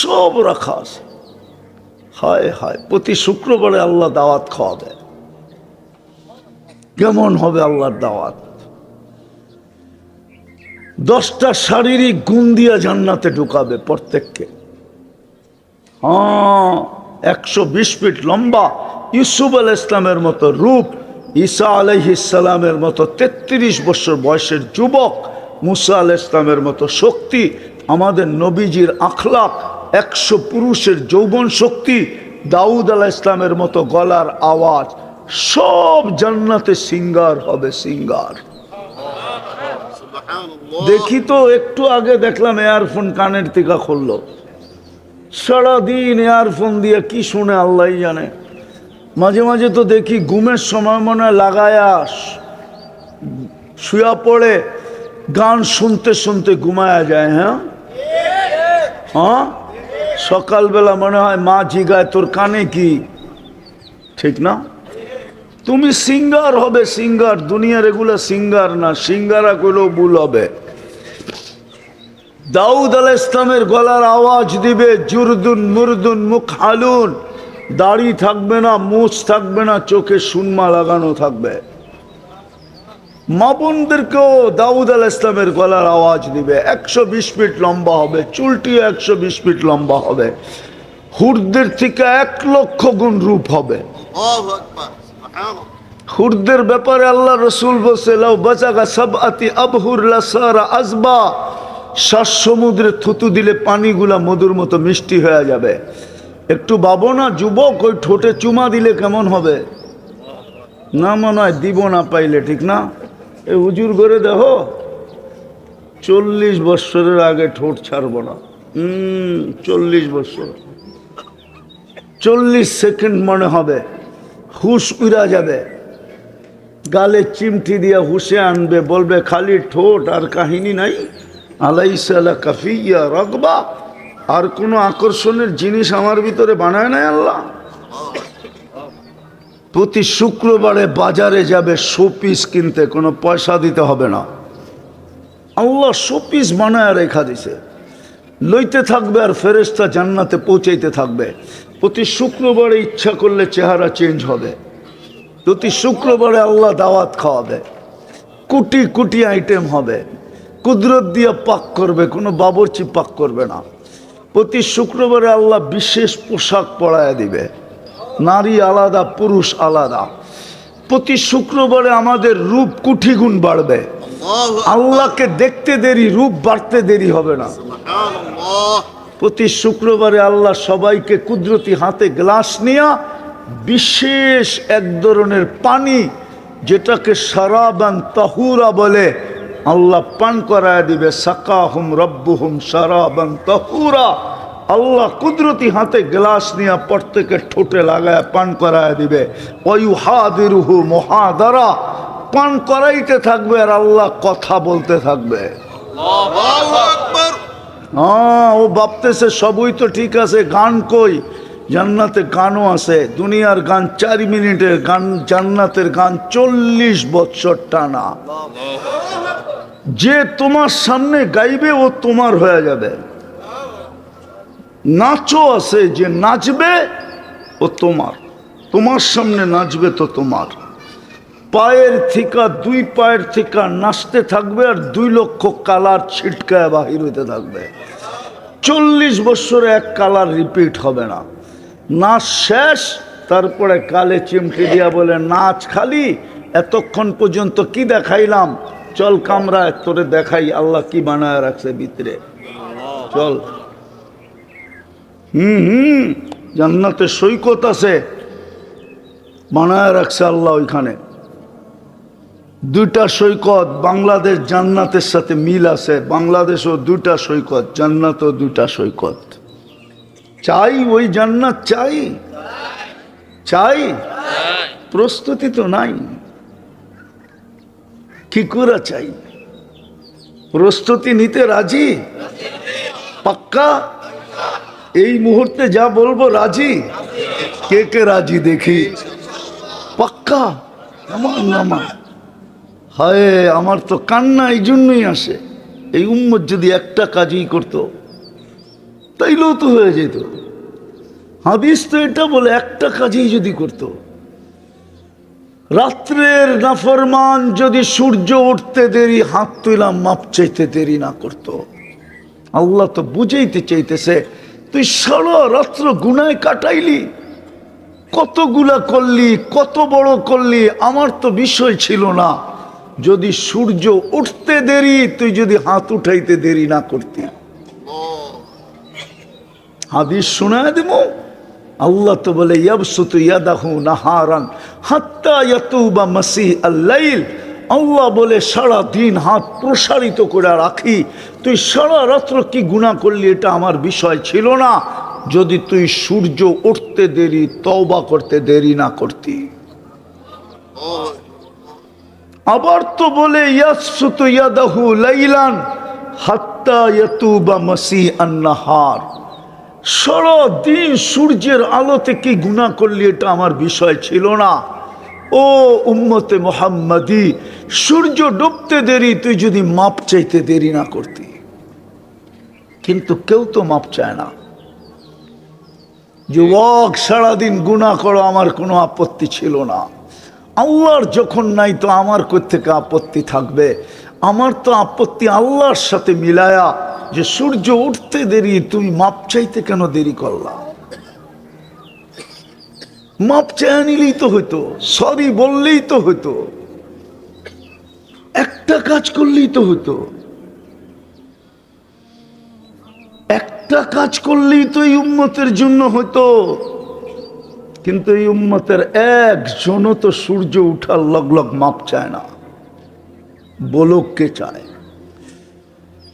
সব রাখা আছে। হায় হায়, প্রতি শুক্রবারে আল্লাহ দাওয়াত খাওয়াবে কেমন হবে আল্লাহর দাওয়াত? দশটা শারীরিক গুণ দিয়া জান্নাতে ঢুকাবে প্রত্যেককে। হ্যাঁ একশো বিশ ফিট লম্বা ইউসুফ আল ইসলামের মতো রূপ, ঈসা আলহিসালামের মতো তেত্রিশ বছর বয়সের যুবক, মুসা আল ইসলামের মতো শক্তি, আমাদের নবীজির আখলাক একশো পুরুষের যৌবন শক্তি দাউদ আলাহ ইসলামের মতো গলার আওয়াজ সব জান্নাতে সিঙ্গার হবে সিঙ্গার। দেখি তো একটু আগে দেখলাম এয়ারফোন কানের থেকে খুললো। সারাদিন এয়ারফোন দিয়ে কি শুনে আল্লাহ জানে। মাঝে মাঝে তো দেখি ঘুমের সময় মনে হয় লাগায়া শুয়া পড়ে গান শুনতে শুনতে ঘুমায়া যায় হ্যাঁ? হ্যাঁ? সকালবেলা মনে হয় মা জিগায়, তোর কানে কি? ঠিক না? তুমি সিঙ্গার হবে, সিঙ্গার। দুনিয়ার এগুলো সিঙ্গার না। সিঙ্গারা করলেও ভুল হবে। দাউদ আল ইসলামের গলার আওয়াজ দিবে, জুরদুন, মুরদুন, মুখ হালুন। দাড়ি থাকবে না, মুছ থাকবে না, চোখে সুনমা লাগানো থাকবে। মাপনদেরকেও দাউদ আল ইসলামের গলার আওয়াজ দিবে। একশো বিশ ফিট লম্বা হবে চুলটিও একশো বিশ ফিট লম্বা হবে। হুরদের থেকে এক লক্ষ গুণ রূপ হবে। হুরদের ব্যাপারে আল্লাহ রসুল বসে লাউ বাজাগা সব আতি আবহুর লাসারা আজবা। শ্বাস সমুদ্রে থুতু দিলে পানিগুলা মধুর মতো মিষ্টি হয়ে যাবে। একটু বাবো না যুবক ওই ঠোঁটে চুমা দিলে কেমন হবে? না মনে হয় দিব না পাইলে ঠিক না? এ হুজুর করে দেখো, চল্লিশ বৎসরের আগে ঠোঁট ছাড়বো না। হুম চল্লিশ বৎসর। চল্লিশ সেকেন্ড মনে হবে, হুশ উড়া যাবে। গালে চিমটি দিয়ে হুসে আনবে, বলবে, খালি ঠোঁট আর কাহিনী নাই। আলাইসালা কাফিয়া রকবা আর কোনো আকর্ষণের জিনিস আমার ভিতরে বানায় নাই আল্লাহ? প্রতি শুক্রবারে বাজারে যাবে শোপিস কিনতে, কোনো পয়সা দিতে হবে না। আল্লাহ শোপিস বানায় রেখা দিছে। লইতে থাকবে আর ফেরেস্তা জান্নাতে পৌঁছাইতে থাকবে। প্রতি শুক্রবারে ইচ্ছা করলে চেহারা চেঞ্জ হবে। প্রতি শুক্রবারে আল্লাহ দাওয়াত খাওয়াবে। কুটি কুটি আইটেম হবে। কুদরত দিয়ে পাক করবে, কোনো বাবরচি পাক করবে না। প্রতি শুক্রবারে আল্লাহ বিশেষ পোশাক পরায় দিবে। নারী আলাদা পুরুষ আলাদা। প্রতি শুক্রবারে আমাদের রূপ কুঠি গুণ বাড়বে আল্লাহকে দেখতে দেরি রূপ বাড়তে দেরি হবে না। প্রতি শুক্রবারে আল্লাহ সবাইকে কুদরতি হাতে গ্লাস নিয়া বিশেষ এক ধরনের পানি যেটাকে সারাবান তাহুরা বলে আল্লাহ পান করায় দিবে সাকাহুম রব্বুহুম সারাবান তাহুরা। আল্লাহ কুদরতি হাতে গ্লাস নিয়ে প্রত্যেকের ঠোঁটে লাগায় পান করায় দিবে। অয়ুহাদিরুহু মহাদারা পান করাইতে থাকবে আর আল্লাহ কথা বলতে থাকবে। হ্যাঁ ও ভাবতেছে সবই তো ঠিক আছে গান কই? জান্নাতে গানও আছে দুনিয়ার গান চার মিনিটের গান জান্নাতের গান চল্লিশ বছর টানা। যে তোমার সামনে গাইবে ও তোমার হয়ে যাবে। নাচও আছে যে নাচবে ও তোমার। তোমার সামনে নাচবে তো তোমার। পায়ের থিকা, দুই পায়ের থিকা নাচতে থাকবে আর দুই লক্ষ কালার ছিটকায় বাহির হইতে থাকবে। চল্লিশ বছরে এক কালার রিপিট হবে না। নাচ শেষ, তারপরে কালে চিমটি দিয়া বলে, নাচ খালি, এতক্ষণ পর্যন্ত কি দেখাইলাম? চল কামরায়, তোরে দেখাই, আল্লাহ কি বানায় রাখছে ভিতরে? চল। হুম হুম জান্নাতে সৈকত আছে। বানায় রাখছে আল্লাহ ওইখানে। দুইটা সৈকত, বাংলাদেশ জান্নাতের সাথে মিল আছে। বাংলাদেশও দুইটা সৈকত, জান্নাতও দুইটা সৈকত। চাই ওই জান্নাত, চাই। চাই। প্রস্তুতি তো নাই। কি করে চাই? প্রস্তুতি নিতে রাজি? পাক্কা? এই মুহূর্তে যা বলব রাজি? কে কে রাজি দেখি? পাক্কা? আমার নামা হায়, আমার তো কান্না এই জন্যই আসে। এই উম্মত যদি একটা কাজই করতো তাই উঠাইলেও তো হয়ে যেত। হাদিস তো এটা বলে, একটা কাজই যদি করতো। রাত্রের নাফরমান যদি সূর্য উঠতে দেরি, হাত তুইলাম মাপ চাইতে দেরি না করতো। আল্লাহ তো বুঝাইতে চাইতেছে তুই সারা রাত্র গুনায় কাটাইলি। কতগুলা করলি, কত বড় করলি, আমার তো বিষয় ছিল না। যদি সূর্য উঠতে দেরি, তুই যদি হাত উঠাইতে দেরি না করতি। হাদিস শোনা দেব। আল্লাহ তো বলে, ইয়াবসুতু ইয়াদাহু নাহারান হাত্তা ইয়াতুবা মাসিহ আল্লাইল। আল্লাহ বলে, সারা দিন হাত প্রসারিত করে রাখি। তুই সারা রাত্র কি গুনাহ করলি, এটা আমার বিষয় ছিল না। যদি তুই সূর্য উঠতে দেরি, তওবা করতে দেরি না করতি। আবার তো বলে লাইলান দিন সূর্যের আলোতে কি গুণা করলি, এটা আমার বিষয় ছিল না। ও উম্মতে মোহাম্মদি সূর্য ডুবতে দেরি, তুই যদি মাপ চাইতে দেরি না করতি। কিন্তু কেউ তো মাপ চায় না। যুবক, সারাদিন গুণা করো, আমার কোনো আপত্তি ছিল না। আল্লাহর যখন নাই তো আমার থেকে আপত্তি থাকবে? আমার তো আপত্তি আল্লাহর সাথে মিলায়া যে সূর্য উঠতে দেরি, তুমি মাপ চাইতে কেন দেরি করলা? মাপ চায় নিলেই তো হইতো, সরি বললেই তো হইতো। একটা কাজ করলেই তো হতো। একটা কাজ করলেই তো এই উম্মতের জন্য হতো। কিন্তু এই উম্মতের একজনও তো সূর্য উঠার লগ লগ মাপ চায় না। কে চায়?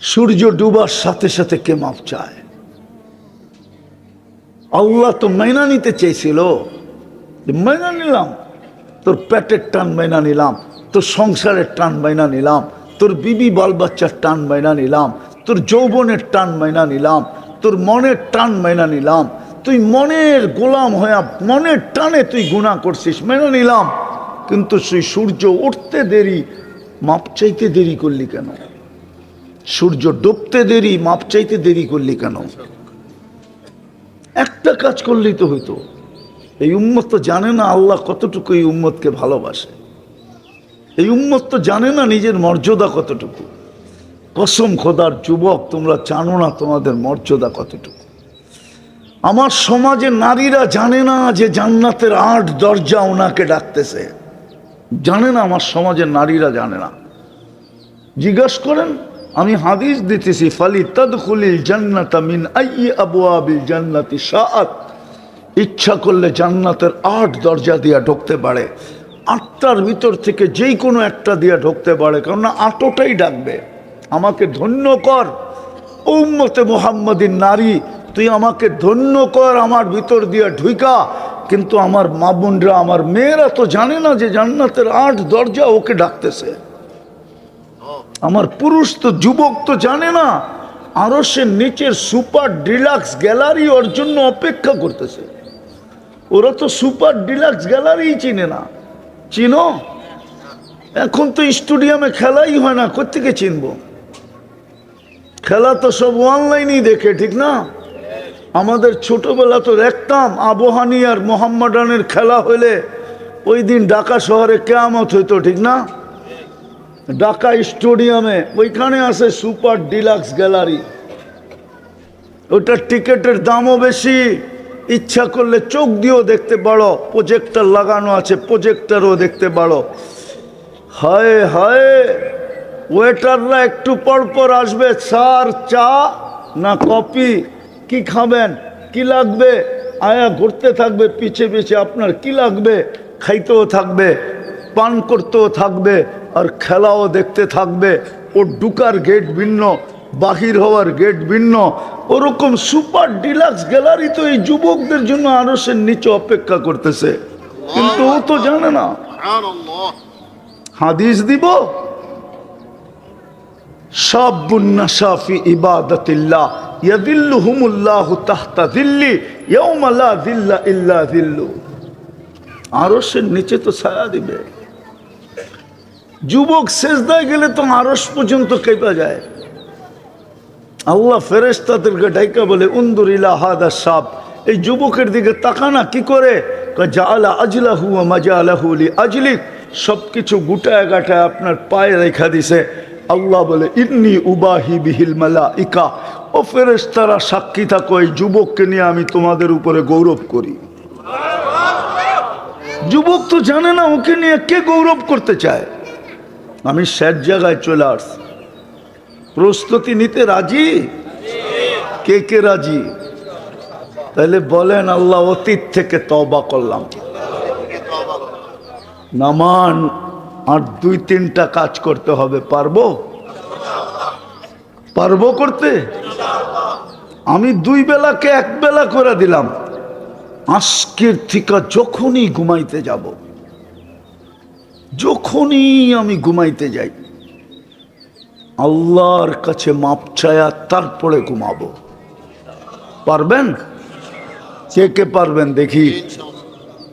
সূর্য ডুবার সাথে সাথে কে মাপ চায়? আল্লাহ তো মাইনা নিতে চেয়েছিল। মাইনা নিলাম, তোর পেটের টান মাইনা নিলাম। তোর সংসারের টান মাইনা নিলাম, তোর বিবি বাল বাচ্চার টান মাইনা নিলাম, তোর যৌবনের টান মাইনা নিলাম, তোর মনের টান মাইনা নিলাম, তুই মনের গোলাম হয়ে মনের টানে তুই গুণা করছিস, মেনে নিলাম। কিন্তু সেই সূর্য উঠতে দেরি, মাপ চাইতে দেরি করলি কেন? সূর্য ডুবতে দেরি, মাপ চাইতে দেরি করলি কেন? একটা কাজ করলেই তো হইতো। এই উম্মত তো জানে না আল্লাহ কতটুকু এই উম্মতকে ভালোবাসে। এই উম্মত তো জানে না নিজের মর্যাদা কতটুকু। কসম খোদার যুবক, তোমরা জানো না তোমাদের মর্যাদা কতটুকু। আমার সমাজে নারীরা জানে না যে জান্নাতের আট দরজা ওনাকে ডাকতেছে। জানে না, আমার সমাজের নারীরা জানে না। জিজ্ঞাস করেন, আমি হাদিস দিতেছি, ফালি তদখুলিল জান্নাতা মিন আই আবু আবিল জান্নাতি সাত ইচ্ছা করলে জান্নাতের আট দরজা দিয়া ঢুকতে পারে। আটটার ভিতর থেকে যেই কোনো একটা দিয়ে ঢুকতে পারে, কেননা আটোটাই ডাকবে। আমাকে ধন্য কর, উম্মতে মোহাম্মদীর নারী, তুই আমাকে ধন্য কর, আমার ভিতর দিয়ে ঢুইকা। কিন্তু আমার মা বোনরা, আমার মেয়েরা তো জানে না যে জান্নাতের আট দরজা ওকে ডাকতেছে। আমার পুরুষ তো, যুবক তো জানে না, আরও সে নিচের সুপার ডিলাক্স গ্যালারি ওর জন্য অপেক্ষা করতেছে। ওরা তো সুপার ডিলাক্স গ্যালারি চিনে না। চিনো? এখন তো স্টুডিয়ামে খেলাই হয় না কোথেকে চিনবো? খেলা তো সব অনলাইনেই দেখে, ঠিক না? আমাদের ছোটবেলা তো দেখতাম আবহানি আর মোহাম্মডানের খেলা হলে ওই দিন ঢাকা শহরে কেয়ামত হইতো, ঠিক না? ঢাকা স্টেডিয়ামে, ওইখানে আছে সুপার ডিলাক্স গ্যালারি। ওটার টিকিটের দামও বেশি। ইচ্ছা করলে চোখ দিয়েও দেখতে পারো প্রজেক্টর লাগানো আছে প্রজেক্টরও দেখতে পারো। হায় হায় ওয়েটাররা একটু পর পর আসবে, স্যার, চা না কপি কি খাবেন? কি লাগবে? আয়া ঘুরতে থাকবে, পিছে পিছে আপনার কি লাগবে? খাইতেও থাকবে, পান করতেও থাকবে, আর খেলাও দেখতে থাকবে। ওর ঢুকার গেট ভিন্ন বাহির হওয়ার গেট ভিন্ন। ওরকম সুপার ডিলাক্স গ্যালারি তো এই যুবকদের জন্য আরসের নিচে অপেক্ষা করতেছে। কিন্তু ও তো জানে না। হাদিস দিব? নিচে তো ছায়া দিবে। যুবক শেষদায় গেলে তো আরস পর্যন্ত কেঁপা যায়। আল্লাহ ফেরেস্তাদেরকে ডাইকা বলে উন্দুরিলা হাদা সাপ এই যুবকের দিকে তাকানা, কি করে? জালা আজলাহু মাজা আলাহুলি আজলিক সব কিছু গুটায় গাটায় আপনার পায়ে রেখা দিছে। আল্লাহ বলে, ইন্নি উবাহি বিহিল মালা ইকা ও ফেরেস্তারা সাক্ষী থাকো, এই যুবককে নিয়ে আমি তোমাদের উপরে গৌরব করি। যুবক তো জানে না, ওকে নিয়ে কে গৌরব করতে চায়? আমি স্যার জায়গায় চলে আসছি। প্রস্তুতি নিতে রাজি? কে কে রাজি? তাহলে বলেন, আল্লাহ অতীত থেকে তবা করলাম। নামান আর দুই, তিনটা কাজ করতে হবে, পারব? পারব করতে? আমি দুই বেলাকে এক বেলা করে দিলাম। আজকের থেকে যখনই ঘুমাইতে যাব, যখনই আমি ঘুমাইতে যাই আল্লাহর কাছে মাপ চায়া তারপরে ঘুমাবো। পারবেন? কে কে পারবেন দেখি।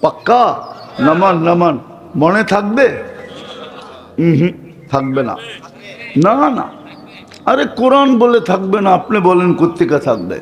পাক্কা? নামান নামান। মনে থাকবে? হুম থাকবে না। না না। আরে কোরআন বলে থাকবে না, আপনি বলেন কোথেকে থাকবে?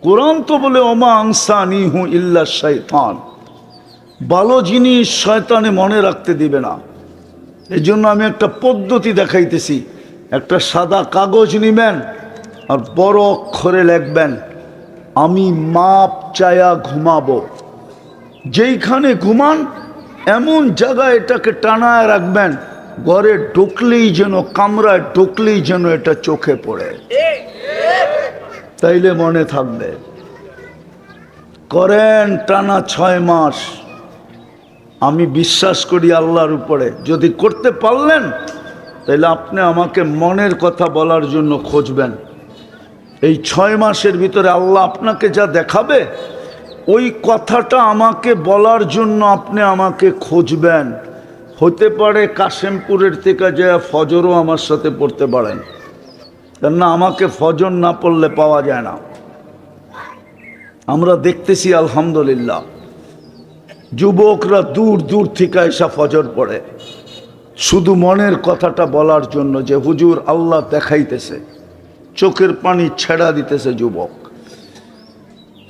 কোরআন তো বলে অমা আংসানি হু ইল্লা শৈতান ভালো জিনিস শয়তানে মনে রাখতে দিবে না। এই জন্য আমি একটা পদ্ধতি দেখাইতেছি। একটা সাদা কাগজ নিবেন আর বড় অক্ষরে লিখবেন, আমি মাপ চায়া ঘুমাবো। যেইখানে ঘুমান, এমন জায়গায় এটাকে টানায় রাখবেন, ঘরে ঢুকলেই যেন, কামরায় ঢুকলেই যেন এটা চোখে পড়ে। তাইলে মনে থাকবে, করেন টানা ছয় মাস। আমি বিশ্বাস করি আল্লাহর উপরে, যদি করতে পারলেন তাহলে আপনি আমাকে মনের কথা বলার জন্য খুঁজবেন। এই ছয় মাসের ভিতরে আল্লাহ আপনাকে যা দেখাবে, ওই কথাটা আমাকে বলার জন্য আপনি আমাকে খুঁজবেন। হতে পারে কাশেমপুরের থেকে যে ফজরও আমার সাথে পড়তে পারেন। কেননা আমাকে ফজর না পড়লে পাওয়া যায় না। আমরা দেখতেছি আলহামদুলিল্লাহ। যুবকরা দূর দূর থেকে এসা ফজর পড়ে। শুধু মনের কথাটা বলার জন্য যে হুজুর আল্লাহ দেখাইতেছে, চোখের পানি ছেড়া দিতেছে যুবক।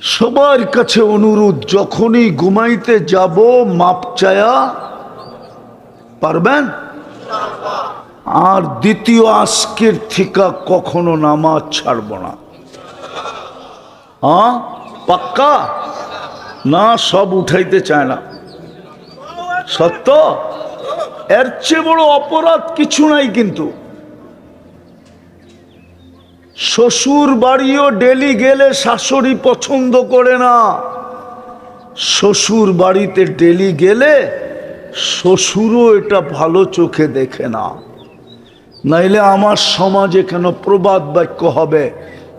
সবার কাছে অনুরোধ, যখনই ঘুমাইতে যাব, মাপ চায়া, পারবেন? আর দ্বিতীয় আজকের থিকা কখনো নামাজ ছাড়ব না। হ্যাঁ পাক্কা? না, সব উঠাইতে চায় না। সত্য? এর চেয়ে বড় অপরাধ কিছু নাই কিন্তু। শ্বশুর বাড়িও ডেলি গেলে শাশুড়ি পছন্দ করে না। শ্বশুর বাড়িতে ডেলি গেলে শ্বশুরও এটা ভালো চোখে দেখে না। নাইলে আমার সমাজে কেন প্রবাদ বাক্য হবে?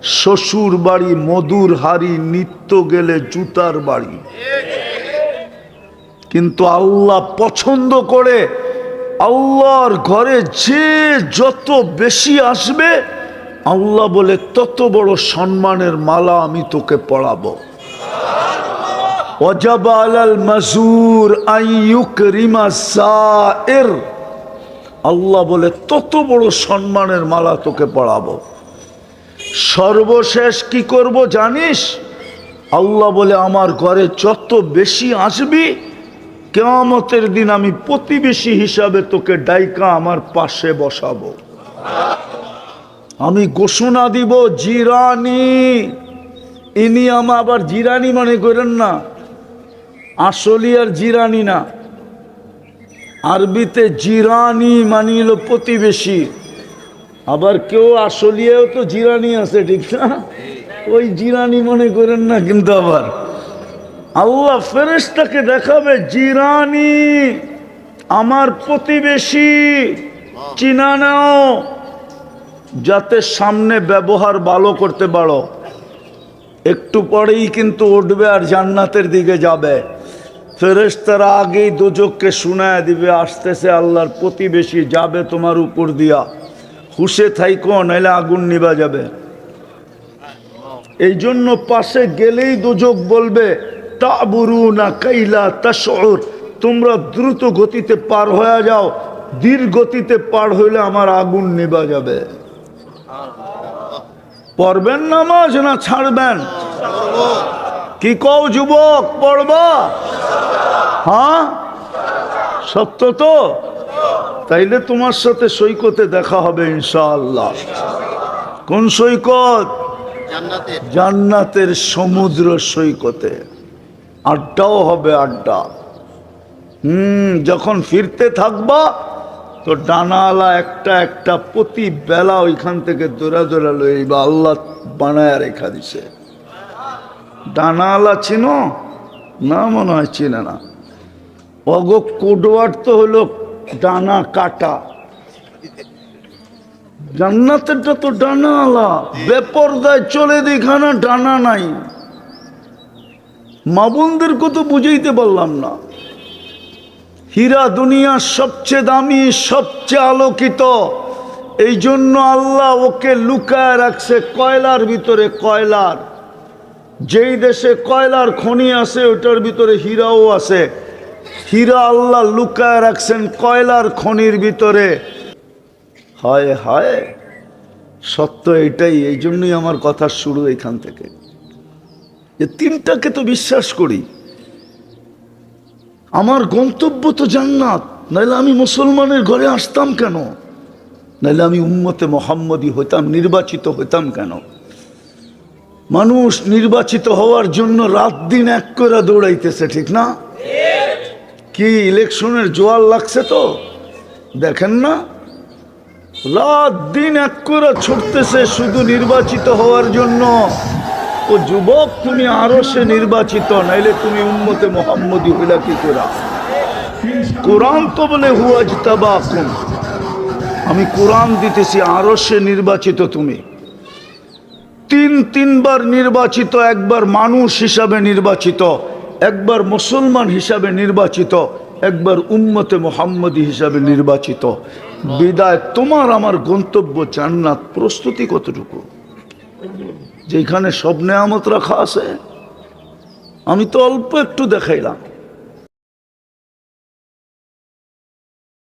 শ্বশুর বাড়ি মধুর হাড়ি, নিত্য গেলে জুতার বাড়ি। কিন্তু আল্লাহ পছন্দ করে আল্লাহর ঘরে যে যত বেশি আসবে, আল্লাহ বলে, তত বড় সম্মানের মালা আমি তোকে পড়াবো ওয়াজাবা আলাল আইয়ুক রিমা সায়ের আল্লাহ বলে, তত বড় সম্মানের মালা তোকে পড়াবো সর্বশেষ কি করব জানিস? আল্লাহ বলে, আমার ঘরে যত বেশি আসবি কেয়ামতের দিন আমি প্রতিবেশী হিসাবে তোকে ডাইকা আমার পাশে বসাবো। আমি ঘোষণা দিব, জিরানি। ইনি আমা আবার জিরানি মনে করেন না। আসলি আর জিরানি না। আরবিতে জিরানি মানিল প্রতিবেশী। আবার কেউ আসলিয়েও তো জিরানি আছে, ঠিক না? ওই জিরানি মনে করেন না কিন্তু আবার। আল্লাহ ফেরেশতাকে দেখাবে, জিরানি, আমার প্রতিবেশী, চিনা নাও, যাতে সামনে ব্যবহার ভালো করতে পারো। একটু পরেই কিন্তু উঠবে আর জান্নাতের দিকে যাবে। ফেরেশতারা আগেই দুজককে শোনায় দিবে, আসতেছে আল্লাহর প্রতিবেশী, যাবে তোমার উপর দিয়া। হুশে থাইকো, নাইলে আগুন নিবা যাবে। এই জন্য পাশে গেলেই দুজক বলবে তাবুরু না কাইলা তাসর তোমরা দ্রুত গতিতে পার হয়ে যাও। ধীর গতিতে পার হইলে আমার আগুন নিবা যাবে। পড়বেন নামাজ না ছাড়বেন? কি কও যুবক পড়বা? হ্যাঁ? সত্য তো? তাইলে তোমার সাথে সৈকতে দেখা হবে ইনশাআল্লাহ। কোন সৈকত? জান্নাতের সমুদ্র সৈকতে। আড্ডাও হবে আড্ডা। হুম, যখন ফিরতে থাকবা, তো ডানাওয়ালা একটা একটা প্রতি বেলা ওইখান থেকে দৌড়া দৌড়া লইবা আল্লাহ বানায় রেখা দিছে। ডানাওয়ালা চিনো? না, মনে হয় চিনে না। অগ কোডওয়ার তো হলো ডানা কাটা। জান্নাতেরটা তো ডানাওয়ালা বেপরদায় চলে দেখানা ডানা নাই। মা বোনদেরকে তো বুঝাইতে পারলাম না। হীরা দুনিয়ার সবচেয়ে দামি, সবচেয়ে আলোকিত। এই জন্য আল্লাহ ওকে লুকায় রাখছে কয়লার ভিতরে কয়লার। যেই দেশে কয়লার খনি আছে, ওটার ভিতরে হীরাও আছে। হীরা আল্লাহ লুকায় রাখছেন কয়লার খনির ভিতরে। হায় হায়, সত্য এটাই এই জন্যই আমার কথা শুরু এখান থেকে। যে তিনটাকে তো বিশ্বাস করি। আমার গন্তব্য তো জান্নাত নাহলে আমি মুসলমানের ঘরে আসতাম কেন? নাহলে আমি উম্মতে মোহাম্মদী হইতাম, নির্বাচিত হইতাম কেন? মানুষ নির্বাচিত হওয়ার জন্য রাত দিন এক করে দৌড়াইতেছে, ঠিক না? কি, ইলেকশনের জোয়ার লাগছে তো? দেখেন না? রাত দিন এক করে ছুটতেছে শুধু নির্বাচিত হওয়ার জন্য। ও যুবক, তুমি আরও সে নির্বাচিত, নাইলে তুমি উম্মতে মোহাম্মদী হইলা কি করা কোরআন তো বলে হুয়াজ তাবাকুম আমি কোরআন দিতেছি আরও সে নির্বাচিত তুমি। তিন, তিনবার নির্বাচিত, একবার মানুষ হিসাবে নির্বাচিত, একবার মুসলমান হিসাবে নির্বাচিত, একবার উম্মতে মোহাম্মদী হিসাবে নির্বাচিত। বিদায় তোমার, আমার গন্তব্য জান্নাত। প্রস্তুতি কতটুকু? যেখানে সব নেয়ামত রাখা আছে আমি তো অল্প একটু দেখাইলাম।